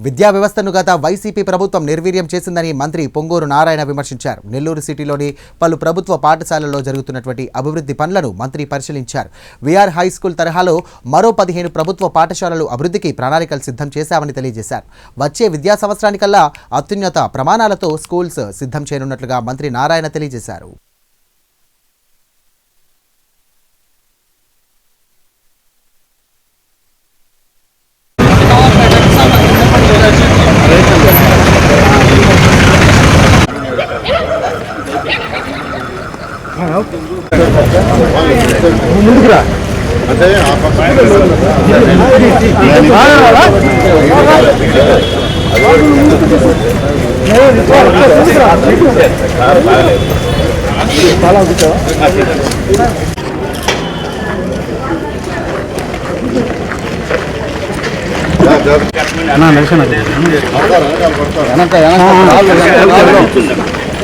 విద్యా వ్యవస్థను గత వైసీపీ ప్రభుత్వం నిర్వీర్యం చేసిందని మంత్రి పొంగూరు నారాయణ విమర్శించారు. నెల్లూరు సిటీలోని పలు ప్రభుత్వ పాఠశాలల్లో జరుగుతున్నటువంటి అభివృద్ధి పనులను మంత్రి పరిశీలించారు. విఆర్ హై స్కూల్ తరహాలో మరో పదిహేను ప్రభుత్వ పాఠశాలలు అభివృద్ధికి ప్రణాళికలు సిద్ధం చేశామని తెలియజేశారు. వచ్చే విద్యా సంవత్సరానికల్లా అత్యున్నత ప్రమాణాలతో స్కూల్స్ సిద్ధం చేయనున్నట్లుగా మంత్రి నారాయణ తెలియజేశారు. ముందుకు రా చాలా కూర్చోవా అన్న నడిచిన వెనక వెనక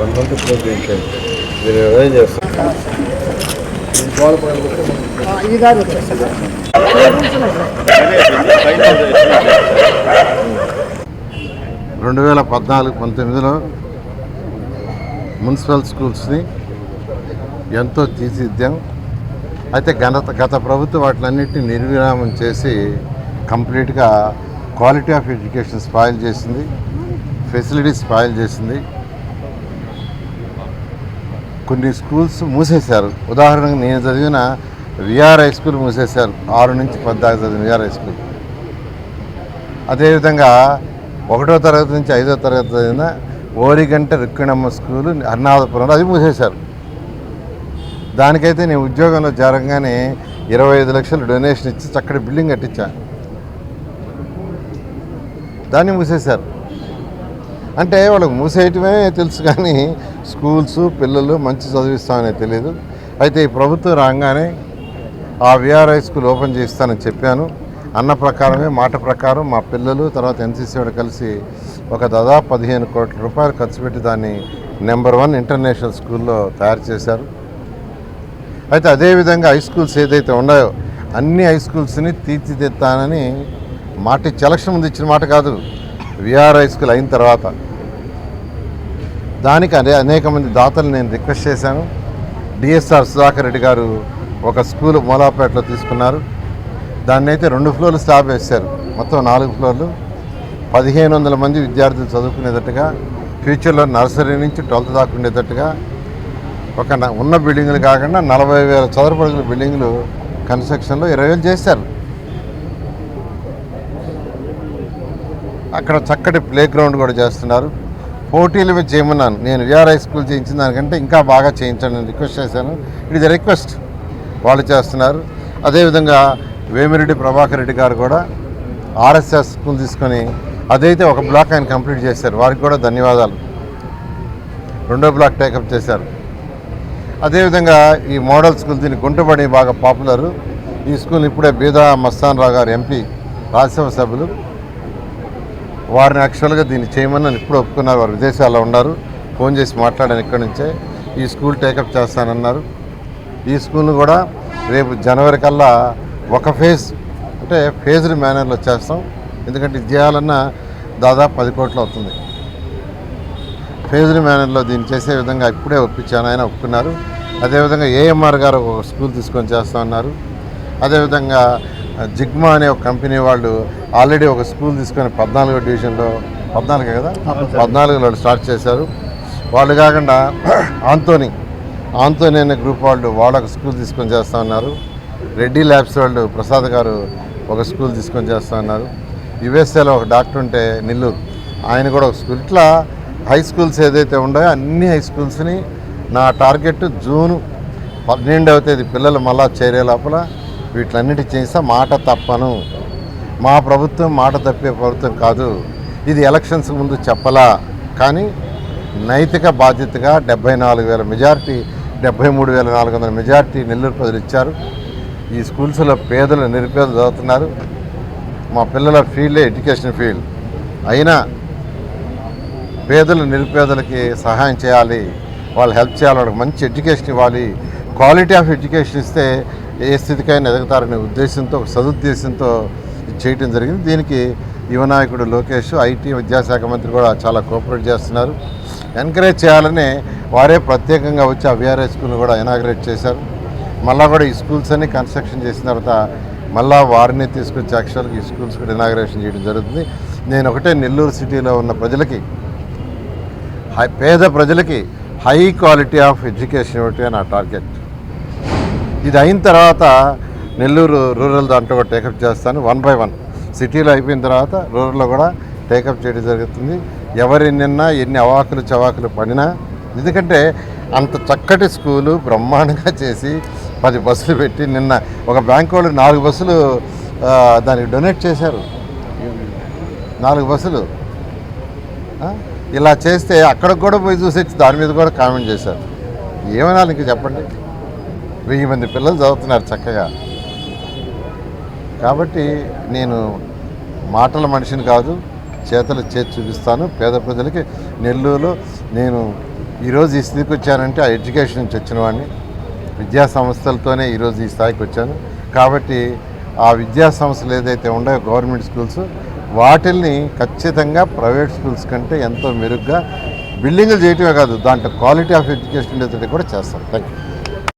వన్ మంత్ ప్రోగ్రామ్ చేయండి మీరు అరేంజ్ చేస్తారు? రెండు వేల పద్నాలుగు పంతొమ్మిదిలో మున్సిపల్ స్కూల్స్ని ఎంతో తీర్చిద్దాం అయితే గత గత ప్రభుత్వం వాటిలన్నింటినీ నిర్విరామం చేసి కంప్లీట్గా క్వాలిటీ ఆఫ్ ఎడ్యుకేషన్ స్పాయిల్ చేసింది. ఫెసిలిటీస్ స్పాయిల్ చేసింది. కొన్ని స్కూల్స్ మూసేశారు. ఉదాహరణకు నేను చదివిన విఆర్ హై స్కూల్ మూసేశారు. ఆరు నుంచి పద్దాకా చదివిన విఆర్ హై స్కూల్ అదేవిధంగా ఒకటో తరగతి నుంచి ఐదో తరగతి చదివిన ఓరిగంట రుక్కిణమ్మ స్కూలు అర్నాథపురంలో అది మూసేశారు. దానికైతే నేను ఉద్యోగంలో జరగగానే ఇరవై ఐదు లక్షలు డొనేషన్ ఇచ్చి చక్కటి బిల్డింగ్ కట్టించాను దాన్ని మూసేశారు. అంటే వాళ్ళకి మూసేయటమే తెలుసు కానీ స్కూల్స్ పిల్లలు మంచి చదివిస్తామని తెలియదు. అయితే ఈ ప్రభుత్వం రాగానే ఆ విఆర్ఐ స్కూల్ ఓపెన్ చేస్తానని చెప్పాను. అన్న ప్రకారమే మాట ప్రకారం మా పిల్లలు తర్వాత ఎన్సీసీ వాడు కలిసి ఒక దాదాపు పదిహేను కోట్ల రూపాయలు ఖర్చు పెట్టి దాన్ని నెంబర్ వన్ ఇంటర్నేషనల్ స్కూల్లో తయారు చేశారు. అయితే అదేవిధంగా హై స్కూల్స్ ఏదైతే ఉన్నాయో అన్ని హై స్కూల్స్ని తీర్చిదిద్దానని మాట ఇచ్చి ఎలక్షన్ ముందు ఇచ్చిన మాట కాదు. విఆర్ హై స్కూల్ అయిన తర్వాత దానికి అనే అనేక మంది దాతలు నేను రిక్వెస్ట్ చేశాను. డిఎస్ఆర్ సుధాకర్ రెడ్డి గారు ఒక స్కూల్ మూలాపేటలో తీసుకున్నారు. దాన్ని అయితే రెండు ఫ్లోర్లు స్టాప్ వేశారు మొత్తం నాలుగు ఫ్లోర్లు. పదిహేను వందల మంది విద్యార్థులు చదువుకునేటట్టుగా ఫ్యూచర్లో నర్సరీ నుంచి ట్వెల్త్ దాకా ఉండేటట్టుగా ఒక ఉన్న బిల్డింగులు కాకుండా నలభై వేల చదరపు అడుగుల బిల్డింగులు కన్స్ట్రక్షన్లో ఇరవై వేలు చేశారు. అక్కడ చక్కటి ప్లే గ్రౌండ్ కూడా చేస్తున్నారు. పోటీలు మీద చేయమన్నాను. నేను విఆర్ హై స్కూల్ చేయించిన దానికంటే ఇంకా బాగా చేయించండి రిక్వెస్ట్ చేశాను. ఇట్ ఇస్ రిక్వెస్ట్ వాళ్ళు చేస్తున్నారు. అదేవిధంగా వేమిరెడ్డి ప్రభాకర్ రెడ్డి గారు కూడా ఆర్ఎస్ఎస్ స్కూల్ తీసుకొని అదైతే ఒక బ్లాక్ ఆయన కంప్లీట్ చేశారు. వారికి కూడా ధన్యవాదాలు. రెండో బ్లాక్ టేకప్ చేశారు. అదేవిధంగా ఈ మోడల్ స్కూల్ దీని గుంటబడి బాగా పాపులర్. ఈ స్కూల్ ఇప్పుడే బీదా మస్తాన్ రావు గారు ఎంపీ రాజ్యసభ సభ్యులు. వారిని యాక్చువల్గా దీన్ని చేయమని ఇప్పుడు ఒప్పుకున్నారు. వారు విదేశాల్లో ఉన్నారు. ఫోన్ చేసి మాట్లాడాను ఇక్కడి నుంచే. ఈ స్కూల్ టేకప్ చేస్తానన్నారు. ఈ స్కూల్ను కూడా రేపు జనవరి కల్లా ఒక ఫేజ్ అంటే ఫేజ్డ్ మేనర్లో చేస్తాం. ఎందుకంటే ఇది చేయాలన్నా దాదాపు పది కోట్లు అవుతుంది. ఫేజ్డ్ మేనర్లో దీన్ని చేసే విధంగా ఇప్పుడే ఒప్పించాను. ఆయన ఒప్పుకున్నారు. అదేవిధంగా ఏఎంఆర్ గారు ఒక స్కూల్ తీసుకొని చేస్తా ఉన్నారు అదేవిధంగా జిగ్మా అనే ఒక కంపెనీ వాళ్ళు ఆల్రెడీ ఒక స్కూల్ తీసుకొని పద్నాలుగో డివిజన్లో పద్నాలుగే కదా? పద్నాలుగులో వాళ్ళు స్టార్ట్ చేశారు. వాళ్ళు కాకుండా ఆంతోని ఆంతోని అనే గ్రూప్ వాళ్ళు వాళ్ళు ఒక స్కూల్ తీసుకొని చేస్తూ ఉన్నారు. రెడ్డి ల్యాబ్స్ వాళ్ళు ప్రసాద్ గారు ఒక స్కూల్ తీసుకొని చేస్తా ఉన్నారు. యుఎస్ఏలో ఒక డాక్టర్ ఉంటే నెల్లూరు ఆయన కూడా ఒక స్కూల్. ఇట్లా హై స్కూల్స్ ఏదైతే ఉన్నాయో అన్ని హై స్కూల్స్ని నా టార్గెట్ జూను పన్నెండవ తేదీ పిల్లలు మళ్ళా చేరే లోపల వీటిలన్నిటి చేస్తే మాట తప్పను. మా ప్రభుత్వం మాట తప్పే ప్రభుత్వం కాదు. ఇది ఎలక్షన్స్ ముందు చెప్పలా. కానీ నైతిక బాధ్యతగా డెబ్బై నాలుగు వేల మెజార్టీ డెబ్బై మూడు వేల నాలుగు వందల మెజార్టీ నెల్లూరు ప్రజలు ఇచ్చారు. ఈ స్కూల్స్లో పేదలు నిరుపేదలు చదువుతున్నారు. మా పిల్లల ఫీల్డే ఎడ్యుకేషన్ ఫీల్డ్. అయినా పేదలు నిరుపేదలకి సహాయం చేయాలి. వాళ్ళు హెల్ప్ చేయాలి. వాళ్ళకి మంచి ఎడ్యుకేషన్ ఇవ్వాలి. క్వాలిటీ ఆఫ్ ఎడ్యుకేషన్ ఇస్తే ఏ స్థితికైనా ఎదుగుతారనే ఉద్దేశంతో ఒక సదుద్దేశంతో చేయటం జరిగింది. దీనికి యువనాయకుడు లోకేష్ ఐటీ విద్యాశాఖ మంత్రి కూడా చాలా కోఆపరేట్ చేస్తున్నారు. ఎంకరేజ్ చేయాలని వారే ప్రత్యేకంగా వచ్చి ఆ విఆర్ఐ స్కూల్ కూడా ఇనాగ్రేట్ చేశారు. మళ్ళా కూడా ఈ స్కూల్స్ అన్ని కన్స్ట్రక్షన్ చేసిన తర్వాత మళ్ళా వారిని తీసుకొచ్చి యాక్చువల్గా ఈ స్కూల్స్ కూడా ఇనాగ్రేషన్ చేయడం జరుగుతుంది. నేను ఒకటే నెల్లూరు సిటీలో ఉన్న ప్రజలకి హై పేద ప్రజలకి హై క్వాలిటీ ఆఫ్ ఎడ్యుకేషన్ ఇవ్వటమే నా టార్గెట్. ఇది అయిన తర్వాత నెల్లూరు రూరల్ దాంట్లో కూడా టేకప్ చేస్తాను. One by one. సిటీలో అయిపోయిన తర్వాత రూరల్లో కూడా టేకప్ చేయడం జరుగుతుంది. ఎవరు నిన్నా ఎన్ని అవాకులు చవాకులు పడినా ఎందుకంటే అంత చక్కటి స్కూలు బ్రహ్మాండంగా చేసి పది బస్సులు పెట్టి నిన్న ఒక బ్యాంక్ వాళ్ళు నాలుగు బస్సులు దానికి డొనేట్ చేశారు. నాలుగు బస్సులు. ఇలా చేస్తే అక్కడికి కూడా పోయి చూసి దాని మీద కూడా కామెంట్ చేశారు. ఏమనాలి ఇంక చెప్పండి? వెయ్యి మంది పిల్లలు చదువుతున్నారు చక్కగా. కాబట్టి నేను మాటల మనిషిని కాదు చేతలు చేతి చూపిస్తాను. పేద ప్రజలకి నెల్లూరులో నేను ఈరోజు ఈ స్థితికి వచ్చానంటే ఆ ఎడ్యుకేషన్ నుంచి వచ్చిన వాడిని. విద్యా సంస్థలతోనే ఈరోజు ఈ స్థాయికి వచ్చాను. కాబట్టి ఆ విద్యా సంస్థలు ఏదైతే ఉన్నాయో గవర్నమెంట్ స్కూల్స్ వాటిల్ని ఖచ్చితంగా ప్రైవేట్ స్కూల్స్ కంటే ఎంతో మెరుగ్గా బిల్డింగ్లు చేయటమే కాదు దాంట్లో క్వాలిటీ ఆఫ్ ఎడ్యుకేషన్ ఉండేది కూడా చేస్తాం థ్యాంక్ యూ